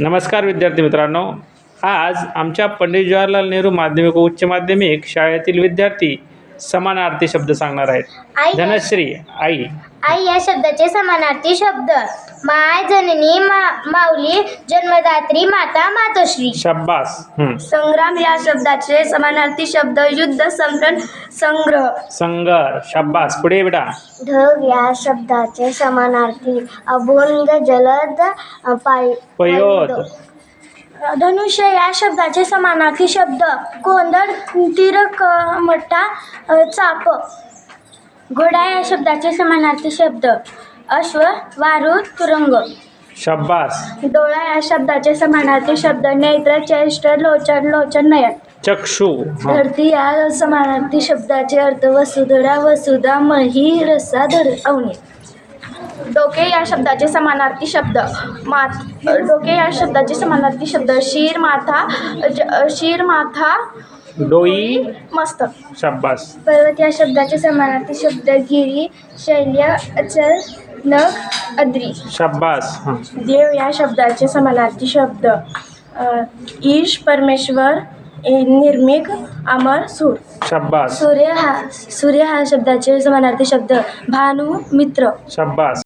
नमस्कार विद्यार्थी मित्रांनो. आज आमच्या पंडित जवाहरलाल नेहरू माध्यमिक व उच्च माध्यमिक शाळेतील विद्यार्थी समानार्थी शब्द सांगणार आई आहेत धनश्री आई. आई या शब्दाचे समानार्थी शब्द. माय जननी मा माऊली जन्मदात्री माता मातोश्री. शब्बास. हं. संग्राम या शब्दाचे समानार्थी शब्द युद्ध समरण संग्रह. संगर शब्बास. पुढे बेटा. ढग या शब्दाचे समानार्थी. अभोंग जलद पाय पयोद धनुष्य या शब्दाचे समानार्थी शब्द. गोंधळ तिरक मट्टा चाप. घोडा या शब्दाचे समानार्थी शब्द. अश्व वारू तुरंग. शब्बास. डोळा या शब्दाचे समानार्थी शब्द. नेत्र चेष्ट लोचन लोचन नयन. चक्षु. धरती या समानार्थी शब्दाचे अर्थ वसुधरा वसुधा मही रसा धर अवनी. डोके या शब्दाचे समानार्थी शब्द. मात डोके या शब्दाचे समानार्थी शब्द. शिर माथा ज- शिर माथा डोई मस्तक शब्बास पर्वत या शब्दाचे समानार्थी शब्द गिरी शैल्य अचल नख अद्री. शब्बास हं. देव या शब्दाचे समानार्थी शब्द. अ, ईश परमेश्वर ए, निर्मिक अमर सूर. शब्बास सूर्य हा सूर्य हा शब्दाचे समानार्थी शब्द. भानू मित्र. शब्बास